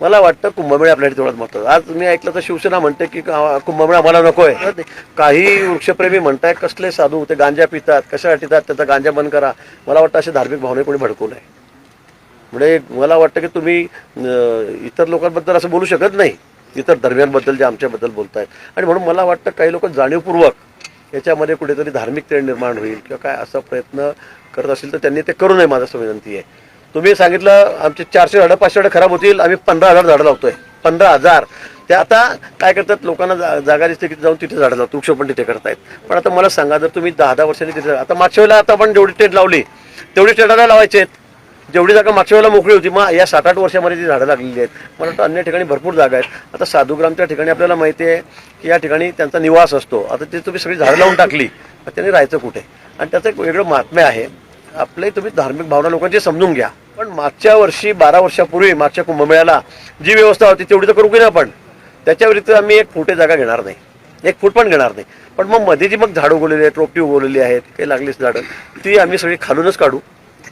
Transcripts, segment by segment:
मला वाटतं कुंभमेळा आपल्यासाठी तेवढाच महत्त्वाचा आज तुम्ही ऐकलं तर शिवसेना म्हणते की कुंभमेळा आम्हाला नको आहे काही वृक्षप्रेमी म्हणताय कसले साधू ते गांजा पितात कशासाठी अटितात त्याचा गांजा बंद करा. मला वाटतं असे धार्मिक भावने कोणी भडकू नये. म्हणजे मला वाटतं की तुम्ही इतर लोकांबद्दल असं बोलू शकत नाही. इतर धर्मियांबद्दल जे आमच्याबद्दल बोलतायत. आणि म्हणून मला वाटतं काही लोक जाणीवपूर्वक याच्यामध्ये कुठेतरी धार्मिक तेढ निर्माण होईल किंवा काय असा प्रयत्न करत असेल तर त्यांनी ते करू नये माझं असं विनंती आहे. तुम्ही सांगितलं आमचे चारशे झाडं पाचशे झाडं खराब होतील आम्ही पंधरा हजार झाडं लावतोय. पंधरा हजार. ते आता काय करतात लोकांना जा- जागा दिसते की जाऊन तिथे झाडं लावतो वृक्ष पण तिथे करतायत. पण आता मला सांगा जर तुम्ही दहा दहा वर्षांनी तिथे आता मागच्या वेळेला आता आपण जेवढी टेट लावली तेवढी टेटाला लावायचे आहेत जेवढी जागा मागच्या वेळेला मोकळी होती मग या सात आठ वर्षामध्ये ती झाडं लागलेली आहेत. मला वाटतं अन्य ठिकाणी भरपूर जागा आहेत. आता साधुग्रामच्या ठिकाणी आपल्याला माहिती आहे की या ठिकाणी त्यांचा निवास असतो. आता ते तुम्ही सगळी झाडं लावून टाकली त्यांनी राहायचं कुठे? आणि त्याचं एक वेगळं महात्म्य आहे. आपले तुम्ही धार्मिक भावना लोकांची समजून घ्या. पण मागच्या वर्षी बारा वर्षापूर्वी मागच्या कुंभमेळ्याला जी व्यवस्था होती तेवढी तर करू की ना आपण? त्याच्या व्यतिरिक्त आम्ही एक फुटे जागा घेणार नाही. एक फूट पण घेणार नाही. पण मग मध्ये जी मग झाडं उगवलेली आहेत रोपटी उगवलेली आहेत काही लागलीच झाडं ती आम्ही सगळी खालूनच काढू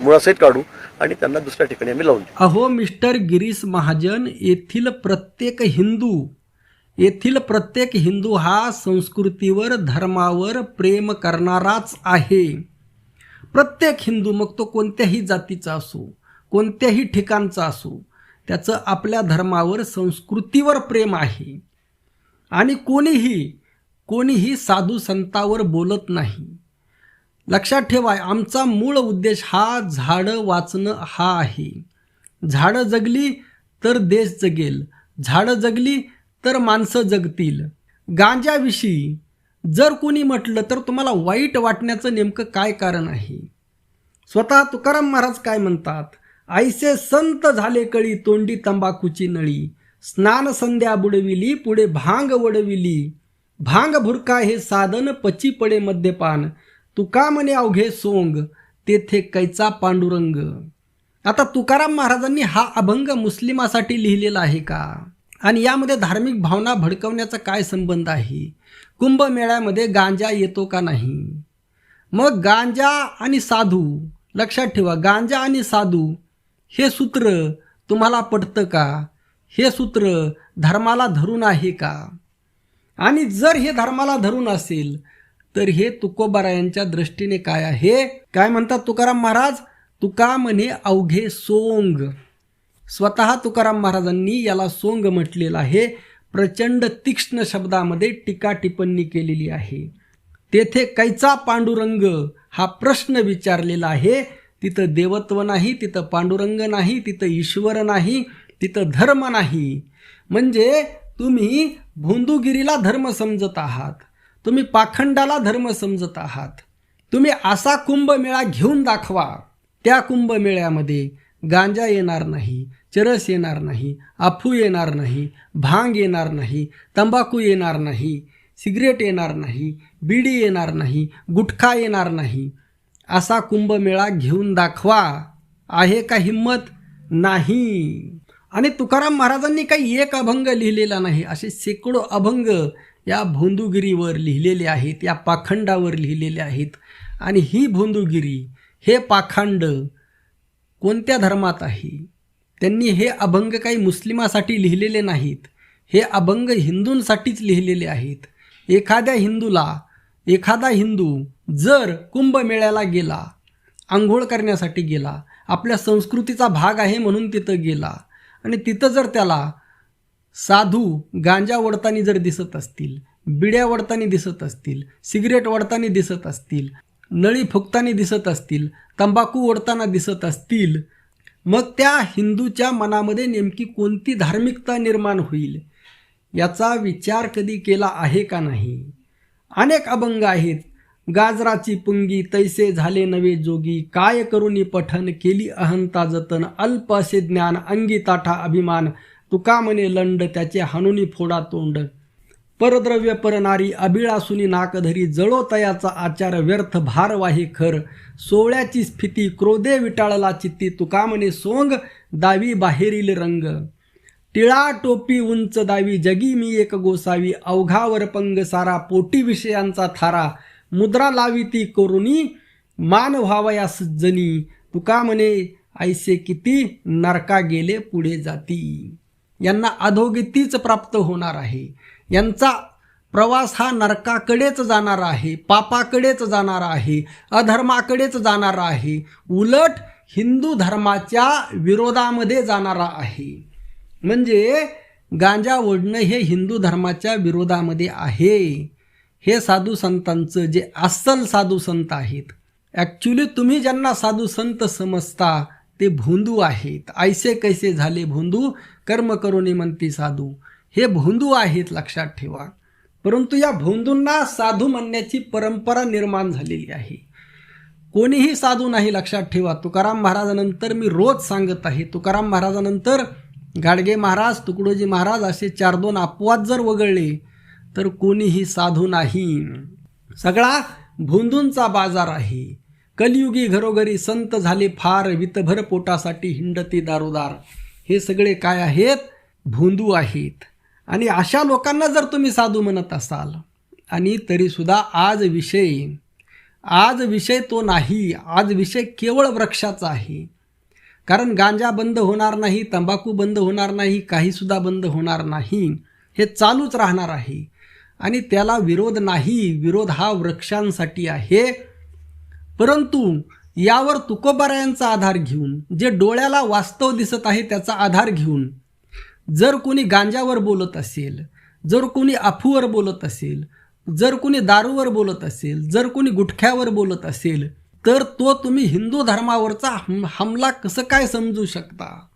मुळासहित काढू आणि त्यांना दुसऱ्या ठिकाणी आम्ही लावून अहो मिस्टर गिरीश महाजन येथील प्रत्येक हिंदू येथील प्रत्येक हिंदू हा संस्कृतीवर धर्मावर प्रेम करणाराच आहे. प्रत्येक हिंदू मग तो कोणत्याही जातीचा असो कोणत्याही ठिकाणचा असो त्याचं आपल्या धर्मावर संस्कृतीवर प्रेम आहे. आणि कोणीही कोणीही साधू संतावर बोलत नाही. लक्षात ठेवा आमचा मूळ उद्देश हा झाडं वाचणं हा आहे. झाडं जगली तर देश जगेल झाडं जगली तर माणसं जगतील. गांजाविषयी जर कोणी म्हटलं तर तुम्हाला वाईट वाटण्याचं नेमकं काय कारण आहे? स्वतः तुकाराम महाराज काय म्हणतात? आईसे संत झाले कळी तोंडी तंबाखूची नळी. स्नान संध्या बुडविली पुढे भांग वडविली. भांग भुरका हे साधन पची पडे मद्यपान. तुका म्हणे अवघे सोंग तेथे कैचा पांडुरंग. आता तुकाराम महाराजांनी हा अभंग मुस्लिमासाठी लिहिलेला आहे का? आणि यामध्ये धार्मिक भावना भडकवण्याचा काय संबंध आहे? कुंभमेळ्यामध्ये गांजा येतो का नाही? मग गांजा आणि साधू लक्षात ठेवा गांजा आणि साधू हे सूत्र तुम्हाला पटतं का? हे सूत्र धर्माला धरून आहे का? आणि जर हे धर्माला धरून असेल तर हे तुकोबारायांच्या दृष्टीने काय आहे? काय म्हणतात तुकाराम महाराज? तुका म्हणे अवघे सोंग. स्वतः तुकाराम महाराजांनी याला सोंग म्हटलेलं आहे. प्रचंड तीक्ष्ण शब्दामध्ये टीका टिप्पणी केलेली आहे. तेथे कैचा पांडुरंग हा प्रश्न विचारलेला आहे. तिथं देवत्व नाही तिथं पांडुरंग नाही तिथं ईश्वर नाही तिथं धर्म नाही. म्हणजे तुम्ही भोंदूगिरीला धर्म समजत आहात. तुम्ही पाखंडाला धर्म समजत आहात. तुम्ही असा कुंभमेळा घेऊन दाखवा. त्या कुंभमेळ्यामध्ये गांजा येणार नाही. चरस येणार नाही आफू येणार नाही भांग येणार नाही तंबाखू येणार नाही सिगरेट येणार नाही बीडी येणार नाही गुटखा येणार नाही. असा कुंभमेळा घेऊन दाखवा. आहे का हिंमत? नाही. आणि तुकाराम महाराजांनी काही एक अभंग लिहिलेला नाही असे शेकडो अभंग या भोंदूगिरीवर लिहिलेले आहेत या पाखंडावर लिहिलेले आहेत. आणि ही भोंदूगिरी हे पाखंड कोणत्या धर्मात आहे? त्यांनी हे अभंग काही मुस्लिमासाठी लिहिलेले नाहीत. हे अभंग हिंदूंसाठीच लिहिलेले आहेत. एखाद्या हिंदूला एखादा हिंदू जर कुंभमेळ्याला गेला आंघोळ करण्यासाठी गेला आपल्या संस्कृतीचा भाग आहे म्हणून तिथं गेला आणि तिथं जर त्याला साधू गांजा ओढताना जर दिसत असतील बिड्या ओढताना दिसत असतील सिगरेट ओढताना दिसत असतील नळी फुकताना दिसत असतील तंबाखू ओढताना दिसत असतील मग त्या हिंदूच्या मनामध्ये नेमकी कोणती धार्मिकता निर्माण होईल? याचा विचार कधी केला आहे का नाही? अनेक अभंग आहेत. गाजराची पुंगी तैसे झाले नवे जोगी. काय करून पठन केली अहंता जतन? अल्प असे ज्ञान अंगी ताठा अभिमान. तुका म्हणे लंड त्याचे हानुनी फोडा तोंड. परद्रव्य परनारी अभिळासुनी नाकधरी जळो तयाचा आचार व्यर्थ भारवाही खर. सोवळ्याची स्फिती क्रोधे विटाळला चित्ती तुकामने सोंग दावी बाहेरील रंग. टिळा टोपी उंच दावी जगी मी एक गोसावी अवघावर पंग सारा पोटी विषयांचा थारा. मुद्रा लावी ती करुणी मान व्हावयास सज्जनी. तुका म्हणे ऐसे किती नरका गेले पुढे जाती. यांना अधोगतीच प्राप्त होणार आहे. यांचा प्रवास हा नरकाकडेच जाणारा आहे पापाकडेच जाणारा आहे अधर्माकडेच जाणारा आहे उलट हिंदू धर्माच्या विरोधामध्ये जाणारा आहे. म्हणजे गांजा ओढणं हे हिंदू धर्माच्या विरोधामध्ये आहे. हे साधू संतांचं जे अस्सल साधू संत आहेत ॲक्च्युली तुम्ही ज्यांना साधू संत समजता ते भोंदू आहेत. ऐसे कैसे झाले भोंदू? कर्म करुणी म्हणते साधू. हे भोंदू आहेत लक्षात ठेवा. परंतु या भोंदूंना साधू म्हणण्याची परंपरा निर्माण झालेली आहे. कोणीही साधू नाही लक्षात ठेवा. तुकाराम महाराजानंतर मी रोज सांगत आहे. तुकाराम महाराजानंतर गाडगे महाराज तुकडोजी महाराज असे चार दोन अपवाद जर वगळले तर कोणीही साधू नाही. सगळा भोंदूंचा बाजार आहे. कलियुगी घरोघरी संत झाले फार वितभर पोटासाठी हिंडती दारोदार. हे सगळे काय आहेत? भोंदू आहेत. आणि अशा लोकांना जर तुम्ही साधू म्हणत असाल आणि तरीसुद्धा आज विषय आज विषय तो नाही आज विषय केवळ वृक्षाचा आहे. कारण गांजा बंद होणार नाही तंबाखू बंद होणार नाही काहीसुद्धा बंद होणार नाही हे चालूच राहणार आहे. आणि त्याला विरोध नाही विरोध हा वृक्षांसाठी आहे. परंतु यावर तुकोबारायांचा आधार घेऊन जे डोळ्याला वास्तव दिसत आहे त्याचा आधार घेऊन जर कोणी गांजावर बोलत असेल जर कोणी अफूवर बोलत असेल जर कोणी दारूवर बोलत असेल जर कोणी गुटख्यावर बोलत असेल तर तो तुम्ही हिंदू धर्मावरचा हम हमला कसं काय समजू शकता?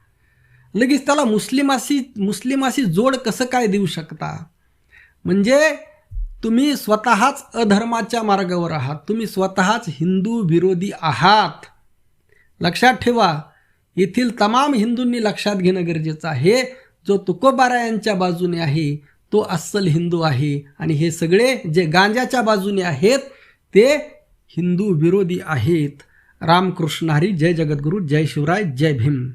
लगेच त्याला मुस्लिमाशी मुस्लिमाशी जोड कसं काय देऊ शकता? म्हणजे तुम्ही स्वतःच अधर्माच्या मार्गावर आहात तुम्ही स्वतःच हिंदू विरोधी आहात. लक्षात ठेवा येथील तमाम हिंदूंनी लक्षात घेणं गरजेचं आहे. जो तुकोबारा यांच्या बाजूने आहे तो अस्सल हिंदू आहे. आणि हे सगळे जे गांजाच्या बाजूने आहेत ते हिंदू विरोधी आहेत. रामकृष्ण हरी जय जगद्गुरू जय शिवराय जय भीम.